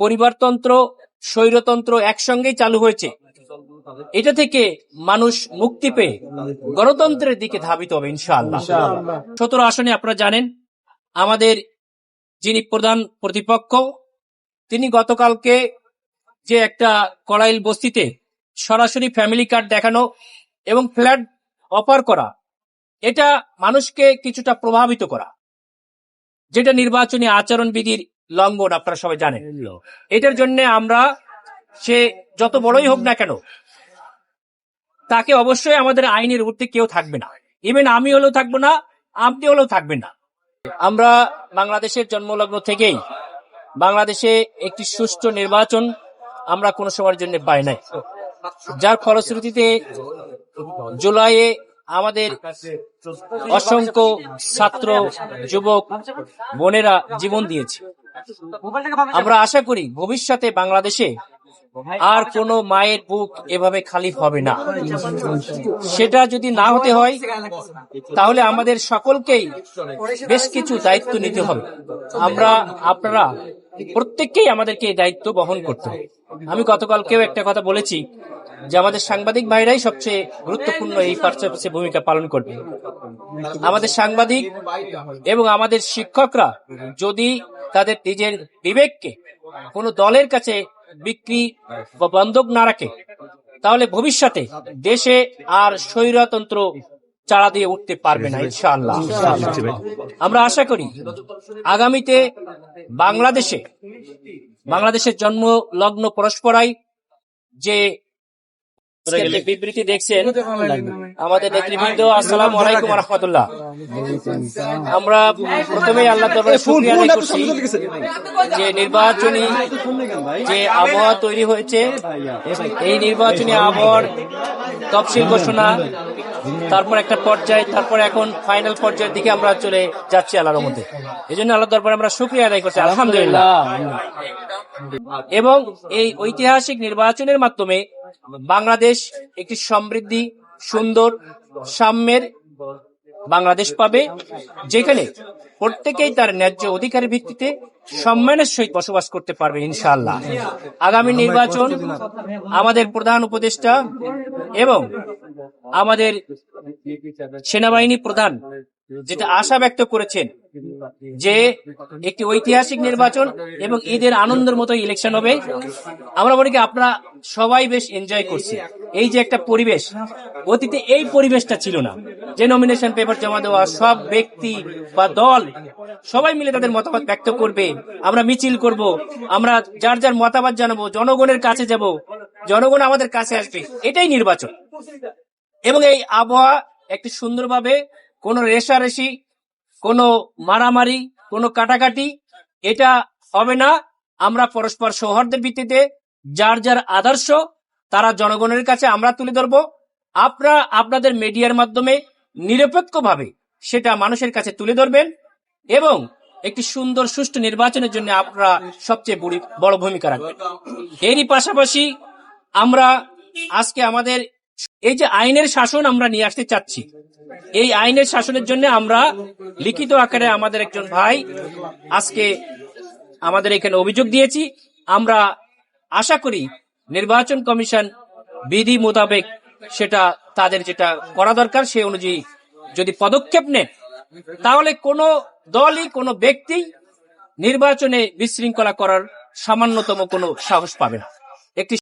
পরিবারতন্ত্র স্বৈরতন্ত্র একসঙ্গেই চালু হয়েছে। এটা থেকে মানুষ মুক্তি পেয়ে গণতন্ত্রের দিকে ধাবিত হবে ইনশাআল্লাহ। সতেরো আসনে আপনারা জানেন আমাদের যিনি প্রধান প্রতিপক্ষ তিনি গতকালকে যে একটা কড়াইল বস্তিতে সরাসরি ফ্যামিলি কার্ড দেখানো এবং ফ্ল্যাট অফার করা এটা মানুষকে কিছুটা প্রভাবিত করা। যেটা নির্বাচনী আচরণবিধির লঙ্ঘন আপনারা সবাই জানেন। এটার জন্য আমরা সে যত বড়ই হোক না কেন তাকে অবশ্যই আমাদের আইনের ঊর্ধ্বে কেউ থাকবে না। ইভেন আমি হলেও থাকব না আপনি হলেও থাকবেন না। আমরা বাংলাদেশের জন্মলগ্ন থেকেই বাংলাদেশে একটি সুষ্ঠু নির্বাচন আমরা কোনো সময়ের জন্য পাই নাই। যার ফলশ্রুতিতে জুলাইয়ে আমাদের অসংখ্য ছাত্র যুবক বোনেরা জীবন দিয়েছে। আমরা আশা করি ভবিষ্যতে বাংলাদেশে আর কোনো মায়ের বুক এভাবে খালি হবে না। সেটা যদি না হতে হয়, তাহলে আমাদের সকলকেই বেশ কিছু দায়িত্ব নিতে হবে। আমরা, আপনারা প্রত্যেককেই আমাদেরকে দায়িত্ব বহন করতে আমি গতকালকেও একটা কথা বলেছি যে আমাদের সাংবাদিক ভাইরাই সবচেয়ে গুরুত্বপূর্ণ এই পার্শ্বে ভূমিকা পালন করবে। আমাদের সাংবাদিক এবং আমাদের শিক্ষকরা যদি তাদের নিজের বিবেককে কোনো দলের কাছে বিক্রি বা বন্ধক না রাখে, তাহলে ভবিষ্যতে দেশে আর স্বৈরতন্ত্র চারা দিয়ে উঠতে পারবে না, ইনশাআল্লাহ। আমরা আশা করি আগামীতে বাংলাদেশে, বাংলাদেশের জন্ম লগ্ন পরস্পরাই যে আজকের বিবৃতি দেখছেন। আমাদের নেতৃবৃন্দ আসসালাম আলাইকুম রহমতুল্লাহ। আমরা প্রথমেই আল্লাহ দরবারে শুকরিয়া আদায় করছি যে নির্বাচনী যে আবহাওয়া তৈরি হয়েছে এই নির্বাচনী আবহাওয়ার তফসিল ঘোষণা তারপর একটা পর্যায়ে তারপর এখন ফাইনাল পর্যায়ের দিকে আমরা চলে যাচ্ছি আল্লাহর মধ্যে এই জন্য আল্লাহ দরবারে আমরা শুক্রিয়া আদায় করছি আলহামদুলিল্লাহ। এবং এই ঐতিহাসিক নির্বাচনের মাধ্যমে বাংলাদেশ একটি সমৃদ্ধি, সুন্দর, সাম্যের বাংলাদেশ পাবে, যেখানে প্রত্যেকেই তার ন্যায্য অধিকারের ভিত্তিতে সম্মানের সহিত বসবাস করতে পারবে ইনশাআল্লাহ। আগামী নির্বাচন আমাদের প্রধান উপদেষ্টা এবং আমাদের সেনাবাহিনী প্রধান যেটা আশা ব্যক্ত করেছেন যে একটি ঐতিহাসিক নির্বাচন এবং ঈদের আনন্দের মতো ইলেকশন হবে। আমরা মনে করি আপনারা সবাই বেশ এনজয় করছি এই যে একটা পরিবেশ, অতীতে এই পরিবেশটা ছিল না। যে নমিনেশন পেপার জমা দেওয়া, সব ব্যক্তি বা দল সবাই মিলে তাদের মতামত ব্যক্ত করবে। আমরা মিছিল করব, আমরা যার যার মতামত জানাব, জনগণের কাছে যাব, জনগণ আমাদের কাছে আসবে। এটাই নির্বাচন। এবং এই আবহাওয়া একটি সুন্দরভাবে কোনো রেশারেশি, কোনো মারামারি, কোনো কাটাকাটি, এটা হবে না। আমরা পরস্পর সৌহার্দ্যের ভিত্তিতে যার যার আদর্শ, তারা জনগণের কাছে আমরা তুলে ধরবো। আপনারা আপনাদের মিডিয়ার মাধ্যমে নিরপেক্ষভাবে সেটা মানুষের কাছে তুলে ধরবেন এবং একটি সুন্দর, সুষ্ঠু নির্বাচনের জন্য আপনারা সবচেয়ে বড় ভূমিকা রাখবেন। এরই পাশাপাশি আমরা আজকে আমাদের এই যে আইনের শাসন আমরা নিয়ে আসতে চাচ্ছি এই আইনের শাসনের জন্য আমরা লিখিত আকারে আমাদের একজন ভাই আজকে আমাদের এখানে অভিযোগ দিয়েছি। আমরা আশা করি নির্বাচন কমিশন বিধি মোতাবেক সেটা তাদের যেটা করা দরকার সেই অনুযায়ী যদি পদক্ষেপ নেন তাহলে কোনো দলই, কোনো ব্যক্তি নির্বাচনে বিশৃঙ্খলা করার সামান্যতম কোনো সাহস পাবে না। একটি